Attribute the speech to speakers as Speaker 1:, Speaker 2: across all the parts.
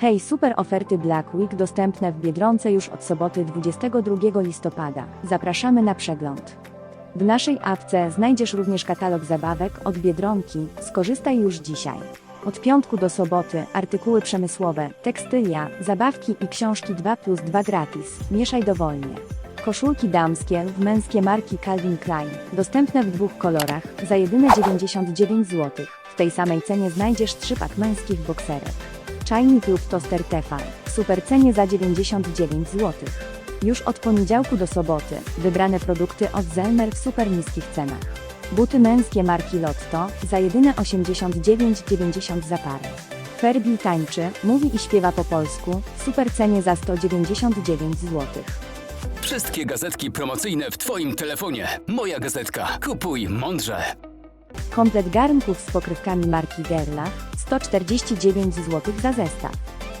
Speaker 1: Hej, super oferty Black Week dostępne w Biedronce już od soboty 22 listopada. Zapraszamy na przegląd. W naszej apce znajdziesz również katalog zabawek od Biedronki. Skorzystaj już dzisiaj. Od piątku do soboty artykuły przemysłowe, tekstylia, zabawki i książki 2 plus 2 gratis. Mieszaj dowolnie. Koszulki damskie w męskie marki Calvin Klein, dostępne w dwóch kolorach, za jedyne 99 zł. W tej samej cenie znajdziesz trzypak męskich bokserek. Czajnik lub toster Tefal, w super cenie za 99 zł. Już od poniedziałku do soboty, wybrane produkty od Zelmer w super niskich cenach. Buty męskie marki Lotto, za jedyne 89,90 za parę. Ferbi tańczy, mówi i śpiewa po polsku, w super cenie za 199 zł.
Speaker 2: Wszystkie gazetki promocyjne w Twoim telefonie. Moja gazetka. Kupuj mądrze.
Speaker 1: Komplet garnków z pokrywkami marki Gerlach 149 zł za zestaw.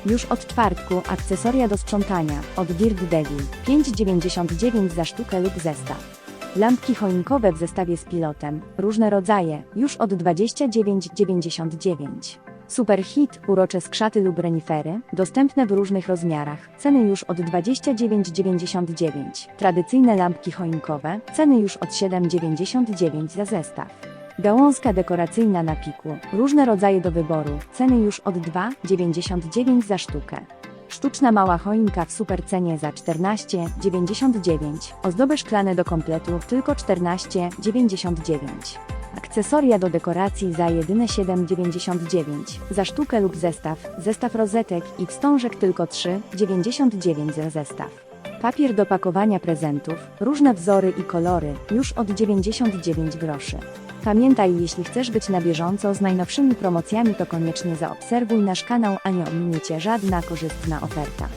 Speaker 1: Już od czwartku akcesoria do sprzątania od Dirt Devil 5,99 za sztukę lub zestaw. Lampki choinkowe w zestawie z pilotem, różne rodzaje, już od 29,99. Super hit, urocze skrzaty lub renifery, dostępne w różnych rozmiarach, ceny już od 29,99. Tradycyjne lampki choinkowe, ceny już od 7,99 za zestaw. Gałązka dekoracyjna na piku, różne rodzaje do wyboru, ceny już od 2,99 za sztukę. Sztuczna mała choinka w super cenie za 14,99, ozdoby szklane do kompletu tylko 14,99. Akcesoria do dekoracji za jedyne 7,99, za sztukę lub zestaw, zestaw rozetek i wstążek tylko 3,99 za zestaw. Papier do pakowania prezentów, różne wzory i kolory, już od 99 groszy. Pamiętaj, jeśli chcesz być na bieżąco z najnowszymi promocjami, to koniecznie zaobserwuj nasz kanał, a nie ominie Cię żadna korzystna oferta.